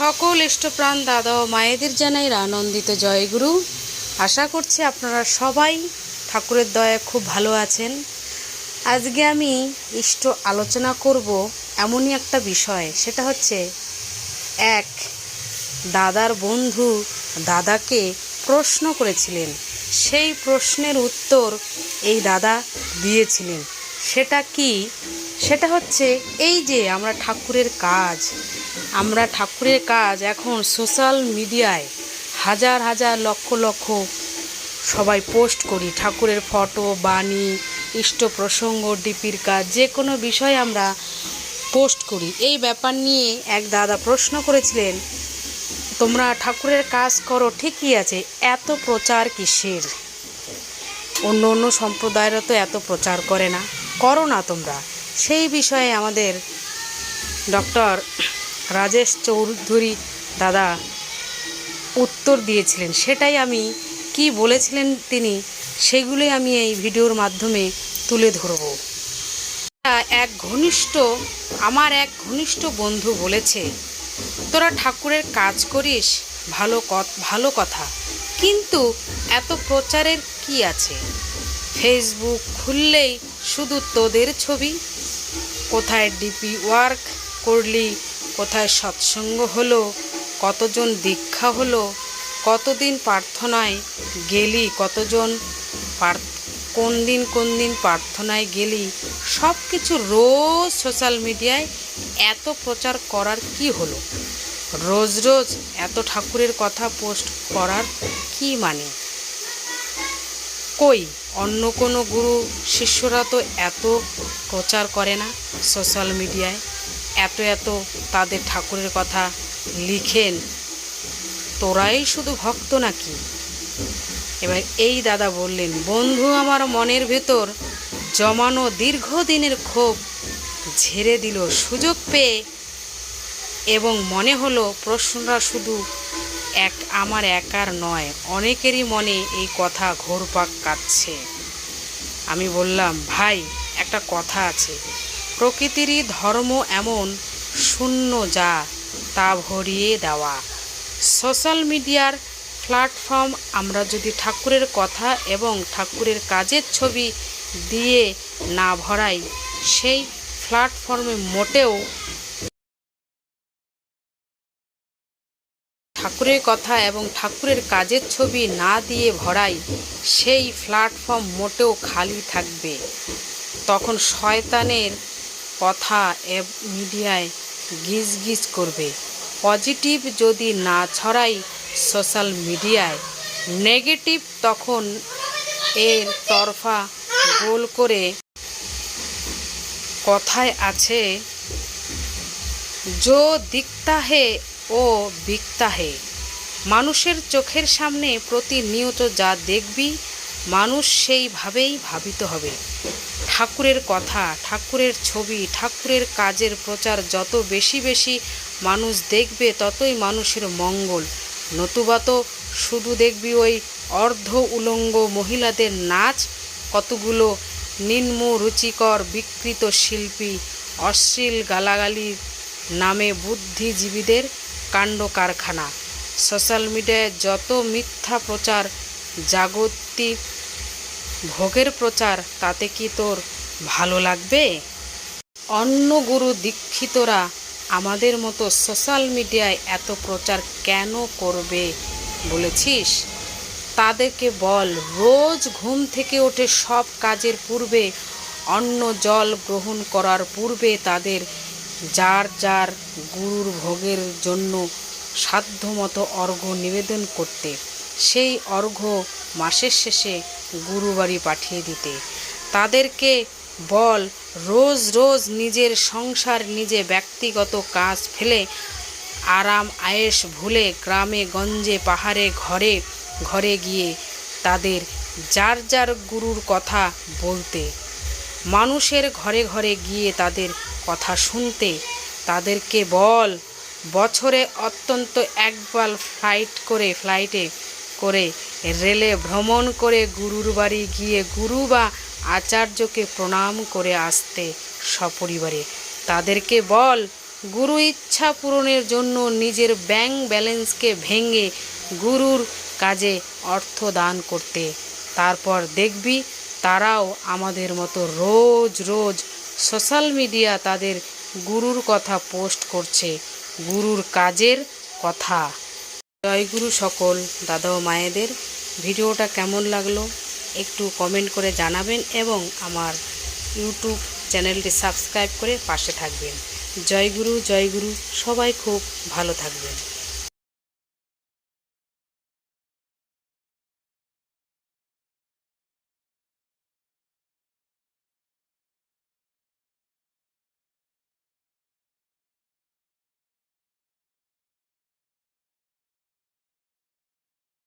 সকল ইষ্টপ্রাণ দাদা ও মায়েদের জানাই আনন্দিত জয়গুরু আশা করছি আপনারা সবাই ঠাকুরের দয়ায় খুব ভালো আছেন। আজকে আমি ইষ্ট আলোচনা করব এমনই একটা বিষয়, সেটা হচ্ছে এক দাদার বন্ধু দাদাকে প্রশ্ন করেছিলেন। সেই প্রশ্নের উত্তর এই দাদা দিয়েছিলেন। সেটা কি? সেটা হচ্ছে এই যে আমরা ঠাকুরের কাজ আমরা ঠাকুরের কাজ এখন সোশ্যাল মিডিয়ায় হাজার হাজার লক্ষ লক্ষ সবাই পোস্ট করি, ঠাকুরের ফটো, বাণী, ইষ্ট প্রসঙ্গ, ডিপির কাজ, যে কোনো বিষয় আমরা পোস্ট করি। এই ব্যাপার নিয়ে এক দাদা প্রশ্ন করেছিলেন, তোমরা ঠাকুরের কাজ করো, ঠিকই আছে, এত প্রচার কিসের? অন্য অন্য সম্প্রদায়েরা তো এত প্রচার করে না। করো না তোমরা। সেই বিষয়ে আমাদের ডক্টর রাজেশ চৌধুরী দাদা উত্তর দিয়েছিলেন। সেটাই আমি কি বলেছিলেন তিনি, সেগুলোই আমি এই ভিডিওর মাধ্যমে তুলে ধরব। এক ঘনিষ্ঠ, আমার এক ঘনিষ্ঠ বন্ধু বলেছে, তোরা ঠাকুরের কাজ করিস, ভালো ভালো কথা। কিন্তু এত প্রচারের কি আছে? ফেসবুক খুললেই শুধু তোদের ছবি? কোথায় ডিপি ওয়ার্ক? করলি? কোথায় সৎসঙ্গ হলো? কতজন দীক্ষা হলো? কতদিন প্রার্থনায় গেলি? কতজন কোন দিন কোন দিন প্রার্থনায় গেলি? সব কিছু রোজ সোশ্যাল মিডিয়ায় এত প্রচার করার কি হলো? রোজ রোজ এত ঠাকুরের কথা পোস্ট করার কি মানে? কই? অন্য কোনো গুরু শিষ্যরা তো এত প্রচার করে না সোশ্যাল মিডিয়ায়। এত এত তাদের ঠাকুরের কথা লিখেন, তোরাই শুধু ভক্ত নাকি? এবার এই দাদা বললেন, বন্ধু, আমার মনের ভেতর জমানো দীর্ঘদিনের ক্ষোভ ঝেড়ে দিল সুযোগ পেয়ে এবং মনে হলো প্রশ্নটা শুধু এক, আমার একার নয়, অনেকেরই মনে এই কথা ঘোরপাক কাটছে আমি বললাম, ভাই, একটা কথা আছে। প্রকৃতিরই ধর্ম এমন শূন্য যা তা ভরিয়ে দেওয়া। সোশ্যাল মিডিয়ার প্ল্যাটফর্ম আমরা যদি ঠাকুরের কথা এবং ঠাকুরের কাজের ছবি দিয়ে না ভরাই, সেই প্ল্যাটফর্মে মোটেও ঠাকুরের কথা এবং ঠাকুরের কাজের ছবি না দিয়ে ভরাই, সেই প্ল্যাটফর্ম মোটেও খালি থাকবে। তখন শয়তানের কথা মিডিয়ায় গিজ গিজ করবে। পজিটিভ যদি না ছড়াই সোশ্যাল মিডিয়ায়, নেগেটিভ তখন এর তরফা গোল করে কথায় আছে, যো দিকতা হে, ও বিকতা হে। মানুষের চোখের সামনে প্রতিনিয়ত যা দেখবি, মানুষ সেইভাবেই ভাবিত হবে। ঠাকুরের কথা, ঠাকুরের ছবি, ঠাকুরের কাজের প্রচার যত বেশি বেশি মানুষ দেখবে ততই মানুষের মঙ্গল। নতুবা তো শুধু দেখবি ওই অর্ধ উলঙ্গ মহিলাদের নাচ, কতগুলো নিম্ন রুচিকর বিকৃত শিল্পী, অশ্লীল গালাগালির নামে বুদ্ধিজীবীদের কাণ্ড কারখানা। সোশ্যাল মিডিয়ায় যত মিথ্যা প্রচার জাগতিক ভোগের প্রচার, তাতে কি তোর ভালো লাগবে? অন্য গুরু দীক্ষিতরা আমাদের মতো সোশ্যাল মিডিয়ায় এত প্রচার কেন করবে বলেছিস? তাদেরকে বল, রোজ ঘুম থেকে ওঠে সব কাজের পূর্বে, অন্ন জল গ্রহণ করার পূর্বে তাদের যার যার গুরুর ভোগের জন্য সাধ্যমতো অর্ঘ্য নিবেদন করতে। সেই অর্ঘ্য মাসের শেষে গুরুবাড়ি পাঠিয়ে দিতে। তাদেরকে বল, রোজ রোজ নিজের সংসার, নিজে ব্যক্তিগত কাজ ফেলে আরাম আয়েস ভুলে গ্রামে, গঞ্জে, পাহাড়ে, ঘরে ঘরে গিয়ে তাদের যার যার গুরুর কথা বলতে। মানুষের ঘরে ঘরে গিয়ে তাদের কথা শুনতে। তাদেরকে বল, বছরে অত্যন্ত একবার ফ্লাইট করে ফ্লাইটে করে রেলে ভ্রমণ করে গুরুর বাড়ি গিয়ে গুরু বা আচার্যকে প্রণাম করে আসতে সপরিবারে। তাদেরকে বল, গুরু ইচ্ছা পূরণের জন্য নিজের ব্যাংক ব্যালেন্সকে ভেঙে গুরুর কাজে অর্থ দান করতে। তারপর দেখবি তারাও আমাদের মতো রোজ রোজ সোশ্যাল মিডিয়া তাদের গুরুর কথা পোস্ট করছে। গুরুর কাজের কথা। জয়গুরু সকল দাদা ও মায়েদের ভিডিওটা কেমন লাগল একটু কমেন্ট করে জানাবেন এবং আমার ইউটিউব চ্যানেলটি সাবস্ক্রাইব করে পাশে থাকবেন। জয়গুরু জয়গুরু, সবাই খুব ভালো থাকবেন।